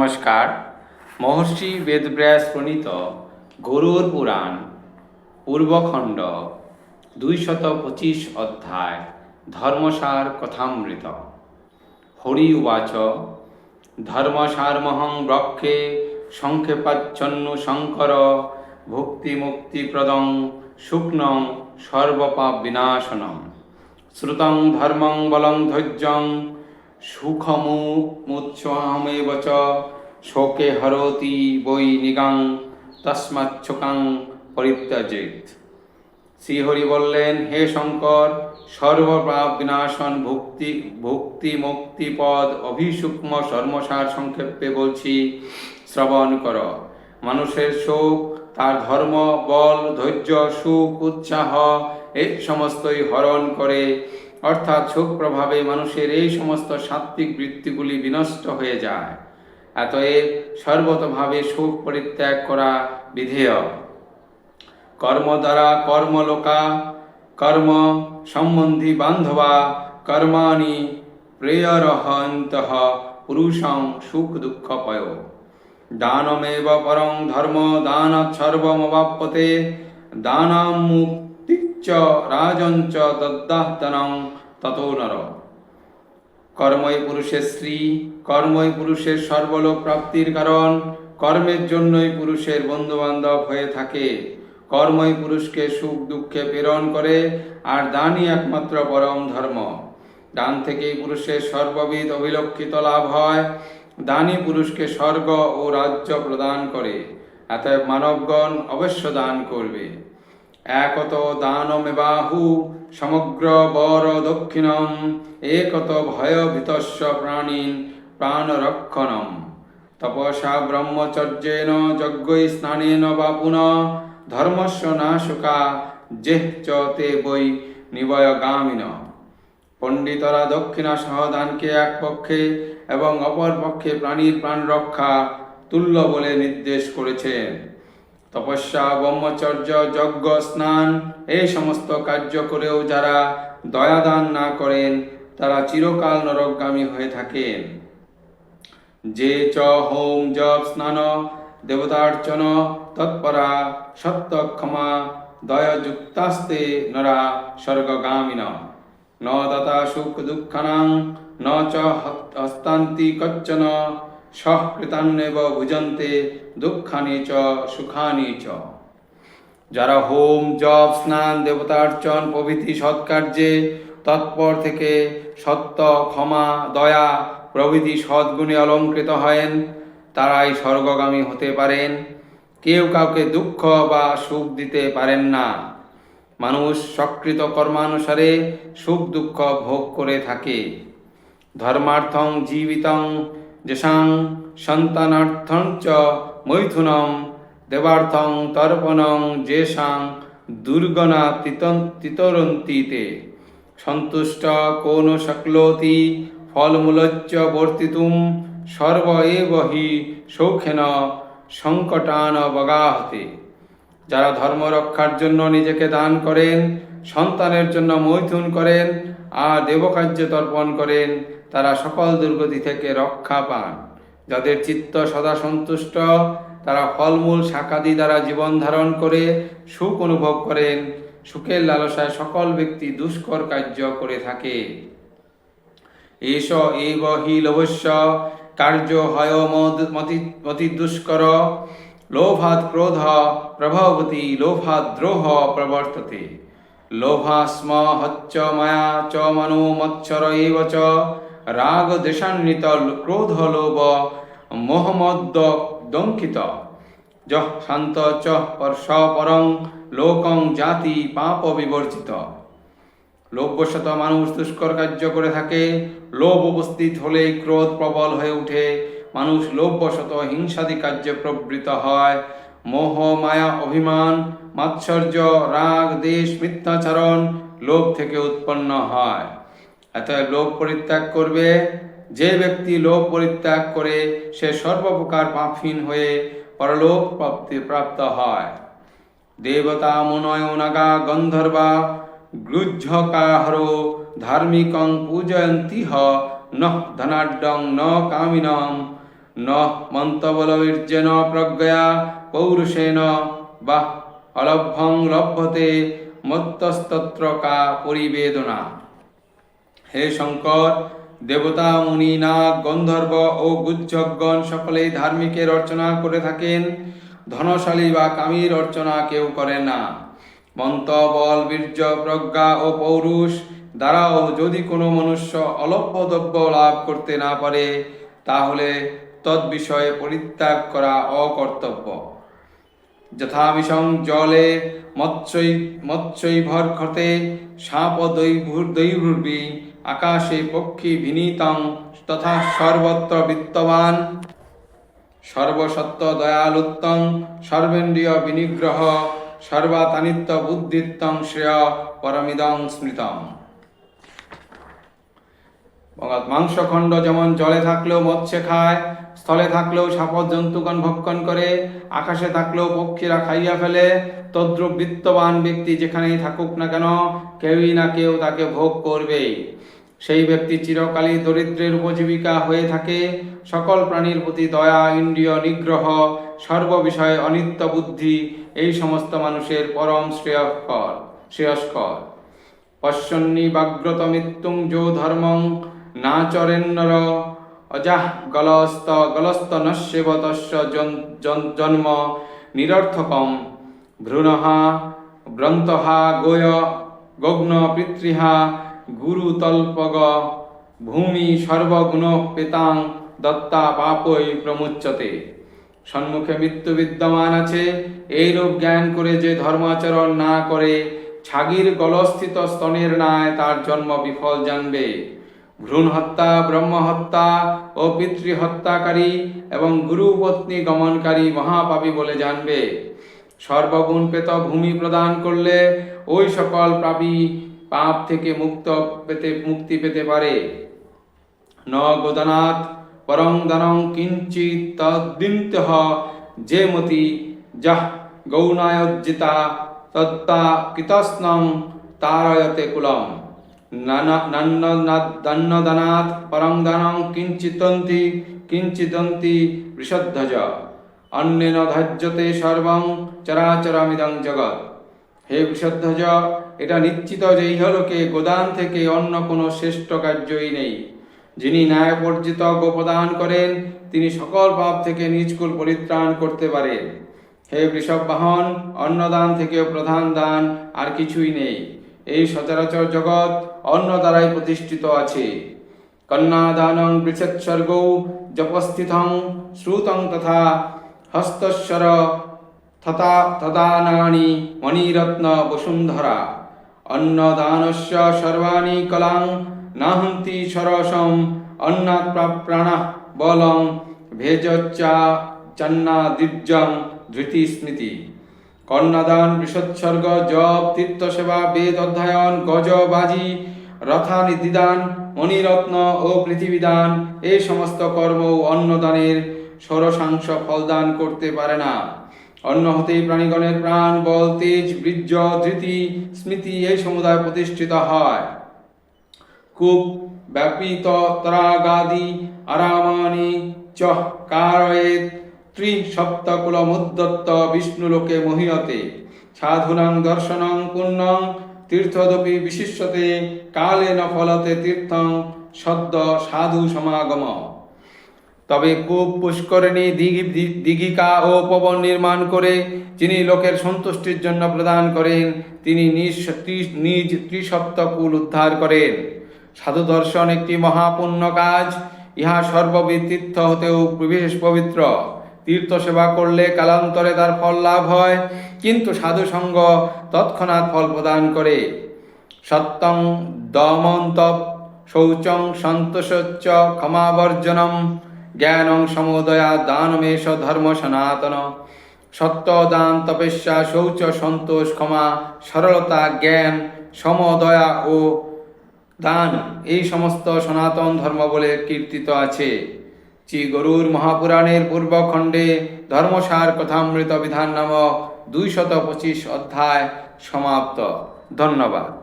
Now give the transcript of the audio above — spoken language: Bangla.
নমস্কার। মহর্ষি বেদব্যাস প্রণীত গরুর পুরাণ, পূর্বখণ্ড, দুইশত পঁচিশ অধ্যায়, ধর্মসার কথামৃত। হরি উবাচ, ধর্মসারমহং ব্রক্ষে সংক্ষেপাচ্ছন্ন শঙ্কর ভক্তি ভক্তিমুক্তিপ্রদং শুক্নং সর্বপাপ বিনাশনম শ্রুতং ধর্মং বলং ধৈর্যং সুখমুচ্ছাহমেব চ শোকে হরতি বৈ নিগাং তস্মাচ্ছকাং পরিত্যাজেত। শ্রীহরি বললেন, হে শঙ্কর সর্বপাপ বিনাশন ভক্তি ভক্তি মুক্তি পদ অভিসূক্ষ্ম সর্মসার সংক্ষেপে বলছি, শ্রবণ কর। মানুষের শোক তার ধর্ম, বল, ধৈর্য, সুখ, উৎসাহ এই সমস্তই হরণ করে অর্থাৎ শোক প্রভাবে মানুষের এই সমস্ত সাত্ত্বিক বৃত্তিগুলি বিনষ্ট হয়ে যায়। এতএব সর্বতভাবে শোক পরিত্যাগ করা বিধেয়। কর্ম দ্বারা কর্মলোকা, কর্ম সম্বন্ধী বান্ধবা, কর্মাণি প্রেয়রহন্ত পুরুষং সুখ দুঃখ পয় দানমেব পরং ধর্ম দানাৎ সর্বমবাপ্যতে দানাম মুক্তিচ্চ রাজঞ্চ দদ্দাহতনং ততো নর কর্মই পুরুষের স্ত্রী কর্মই পুরুষের সর্বলোক প্রাপ্তির কারণ, কর্মের জন্যই পুরুষের বন্ধু বান্ধব হয়ে থাকে। কর্মই পুরুষকে সুখ দুঃখে প্রেরণ করে, আর দানই একমাত্র পরম ধর্ম। দান থেকেই পুরুষের সর্ববিধ অভিলক্ষিত লাভ হয়। দানই পুরুষকে স্বর্গ ও রাজ্য প্রদান করে। অতএব মানবগণ অবশ্য দান করবে। একত দানমেবাহু সমগ্র বর দক্ষিণম, একত ভয়ভীতস্য প্রাণীন প্রাণরক্ষণম। তপসা ব্রহ্মচর্যেন, যজ্ঞৈ স্নানেন বা পুনঃ ধর্মস্য নাশুকা জেহ চ তে বৈ নিবয়গামিন। পণ্ডিতরা দক্ষিণা সহ দানকে এক পক্ষে এবং অপর পক্ষে প্রাণীর প্রাণ রক্ষা তুল্য বলে নির্দেশ করেছেন। তপস্যা, ব্রহ্মচর্য, যজ্ঞ, স্নান এই সমস্ত কার্য করেও যারা দয়াদান না করেন, তারা চিরকাল নরকগামী হয়ে থাকেন। যে চ হোম জপ স্নান, দেবতার্চন, তৎপরা, সত্য ক্ষমা, দয়যুক্তাস্তে নরা স্বর্গগামিন। ন দতা সুখ দুঃখানাং, ন চ হস্তান্তি কচ্চন সহকৃতান্নেব ভুজন্তে দুঃখানি চ, সুখানি চ। যারা হোম, জপ, স্নান, দেবতার্চন, প্রভৃতি সৎকার্যে তৎপর থেকে সত্য, ক্ষমা, দয়া, প্রভৃতি সদ্গুণে অলঙ্কৃত হয়েন, তারাই স্বর্গগামী হতে পারেন। কেউ কাউকে দুঃখ বা সুখ দিতে পারেন না। মানুষ সক্রিত কর্মানুসারে সুখ দুঃখ ভোগ করে থাকে। ধর্মার্থং জীবিতং সন্তানার্থং চ মৈথুনম, দেবার্থং, তর্পণং যেষাং দুর্গনা তিতরন্তীতে। সন্তুষ্ট কোন শক্লোতি ফলমূলচ্চ বর্তিতুম, সর্ব এব হি সৌখেন সংকটান বগাহতে। যারা ধর্ম রক্ষার জন্য নিজেকে দান করেন, সন্তানের জন্য মৈথুন করেন, আর দেবকার্য তর্পণ করেন, তারা সকল দুর্গতি থেকে রক্ষা পান। যাদের চিত্ত সদা সন্তুষ্ট, তারা ফলমূল শাকাদি দ্বারা জীবন ধারণ করে সুখ অনুভব করেন। সুখের লালসায় সকল ব্যক্তি দুষ্কর কার্য করে থাকে। এস এব হি লবস্য কার্য হয় মতি দুষ্কর। লোভাত ক্রোধ, প্রভবতি লোভাত দ্রোহ প্রবর্ততে। লোভাস্ম হচ্চ মায়া চ মনো মৎসর এব চ। রাগ দেশান্বিত ক্রোধ লোভ মোহমদ্দ দঙ্কিত যহ শান্ত, চ পরং লোকং জাতি পাপ বিবর্জিত। লোভবশত মানুষ দুষ্কর কার্য করে থাকে, লোভ উপস্থিত হলেই ক্রোধ প্রবল হয়ে ওঠে মানুষ লোভবশত হিংসাদি কার্যে প্রবৃত হয়। মোহ, মায়া, অভিমান, মাৎসর্য, রাগ, দেশ, মিথ্যাচারণ লোভ থেকে উৎপন্ন হয়। অতএব লোভ পরিত্যাগ করবে। যে ব্যক্তি লোভ পরিত্যাগ করে, সে সর্বপ্রকার পাপহীন হয়ে পরলোক প্রাপ্তি প্রাপ্ত হয়। দেবতা মুনয় নাগা গন্ধর্বা গ্লুজ্জকাহর ধার্মিকং পূজয়ন্তি হ ন ধনাঢ্যং ন কামিনম ন মন্তবলবীর্যেন প্রজ্ঞয়া পৌরুষেণ বা অলভ্যং লভ্যতে মত্তস্তত্র কা পরিবেদনা। হে শঙ্কর, দেবতা, মুনি, নাগ, গন্ধর্ব ও গুজ্জগণ সকলেই ধার্মিকের অর্চনা করে থাকেন। ধনশালী বা কামীর অর্চনা কেউ করে না। মন্ত, বল, বীর্য, প্রজ্ঞা ও পৌরুষ দ্বারাও যদি কোনো মনুষ্য অলভ্যদব্য লাভ করতে না পারে, তাহলে তদ্বিষয়ে পরিত্যাগ করা অকর্তব্য। যথাবিষং জলে মৎস্যই মৎস্যৈভর ক্ষতে সাপ দৈভূর দৈভূর্বি আকাশে পক্ষী বিনীতং তথা সর্বত্র বিত্তবান। সর্বসত্য দয়ালুত্তম সর্বেন্দ্রিয় বিনিগ্রহ, সর্বাতানিত্য বুদ্ধিত্তং শ্রেয় পরমিদং স্মৃতম। মাংসখণ্ড যেমন জলে থাকলেও মৎস্য খায়, স্থলে থাকলেও সাপদ জন্তুগণ ভক্ষণ করে, আকাশে থাকলেও পক্ষীরা খাইয়া ফেলে, তদ্রুপ বিত্তবান ব্যক্তি যেখানেই থাকুক না কেন, কেউই না কেউ তাকে ভোগ করবেই। সেই ব্যক্তি চিরকালই দরিদ্রের উপজীবিকা হয়ে থাকে। সকল প্রাণীর প্রতি দয়া, ইন্দ্রিয় নিগ্রহ, সর্ববিষয়ে অনিত্য বুদ্ধি, এই সমস্ত মানুষের পরম শ্রেয়স্কর শ্রেয়স্কর। পশ্যন্নি বাগ্রত মৃত্যুঞ্জো ধর্মং নাচরেন্নর অজাহ গলস্ত গলস্ত নশ্যেব তস্য জন- জন- জন্ম, নিরর্থকম, ভ্রূণহা ব্রন্তহা গোয়, গগ্ন, পিতৃহা গুরুতল্পগ ভূমি সর্বগুণ পেতাং দত্তা পাপই প্রমুচ্যতে সম্মুখে মৃত্যু বিদ্যমান আছে, এইরূপ জ্ঞান করে যে ধর্মাচরণ না করে, ছাগির গলস্থিত স্তনের ন্যায় তার জন্ম বিফল জানবে। ভ্রূণ হত্যা ব্রহ্ম হত্যা ও পিতৃ হত্যাকারী এবং গুরু পত্নী গমনকারী মহাপাপী বলে জানবে। সর্বগুণ পেত ভূমি প্রদান করলে ওই সকল পাপী পাপ থেকে মুক্ত পেতে, মুক্তি পেতে পারে। ন গোদনাথ, পরং দানং কিঞ্চিত তদ্দিন্ত যে মতি যাহ গৌণায়োজ্জিতা তত্তা কৃতস্নং তারয়তে কুলম। নান্নদানাথ পরং দানং কিঞ্চিতন্তি কিঞ্চিদন্তি বৃষধ্বজ অন্যেন ধার্যতে সর্বং চরাচরামিদং জগৎ। হে বৃষধ্বজ এটা নিশ্চিত যে ইহলোকে গোদান থেকে অন্য কোনো শ্রেষ্ঠ কার্যই নেই। যিনি ন্যায়বর্জিত গোপদান করেন, তিনি সকল পাপ থেকে নিজকুল পরিত্রাণ করতে পারেন। হে বৃষভ বাহন, অন্নদান থেকেও প্রধান দান আর কিছুই নেই। এই সচরাচর জগৎ অন্ন দ্বারাই প্রতিষ্ঠিত আছে। কন্যাদানং বৃষৎসর্গৌ জপস্থিতং শ্রুতং তথা হস্তস্বর তথা তদানানি মণিরত্ন বসুন্ধরা। অন্নদানস্য সর্বাণি কলাং নাহন্তি সরসম অন্নাৎ প্রাণ বলং ভেজচ্চা চন্না দির্যং ধৃতি স্মৃতি কন্যাদান বৃষৎসর্গ জপ তীর্থ সেবা বেদ অধ্যয়ন গজ বাজি রথানিধিদান মণিরত্ন ও পৃথিবীদান এই সমস্ত কর্ম অন্নদানের ষোড়শাংশ ফলদান করতে পারে না। অন্ন হতেই প্রাণীগণের প্রাণ, বল, তেজ, বীর্য, ধৃতি, স্মৃতি এই সমুদায় প্রতিষ্ঠিত হয়। কূপ ব্যাপিত তরাগাদি আরামানি চ কারয়েত ত্রিসপ্তকুলমুদ্দত্ত বিষ্ণুলোকে মহীয়তে। সাধুনাং দর্শনং পুণ্যং তীর্থদপি বিশিষ্যতে কালেন ফলতে তীর্থং সদ্য সাধু সমাগম। তবে কূপ পুষ্করিণী দিঘি দিঘিকা ও পবন নির্মাণ করে যিনি লোকের সন্তুষ্টির জন্য প্রদান করেন, তিনি নিজ নিজ ত্রিসপ্তকুল উদ্ধার করেন। সাধু দর্শন একটি মহাপুণ্য কাজ, ইহা সর্ববিদ তীর্থ হতেও বিশেষ পবিত্র। তীর্থ সেবা করলে কালান্তরে তার ফল লাভ হয়, কিন্তু সাধু সঙ্গ তৎক্ষণাৎ ফল প্রদান করে। সত্যং দমন্তপ, শৌচং সন্তোষচ্চ ক্ষমাবর্জনম জ্ঞানং সমোদয়া দানমেশ ধর্ম সনাতন। সত্য দান তপস্যা শৌচ সন্তোষ ক্ষমা সরলতা জ্ঞান সমদয়া ও দান। এই সমস্ত সনাতন ধর্ম বলে কীর্তিত আছে। শ্রী গরুর মহাপুরাণের পূর্বখণ্ডে ধর্মসার কথামৃত বিধান নামক দুইশত পঁচিশ অধ্যায় সমাপ্ত। ধন্যবাদ।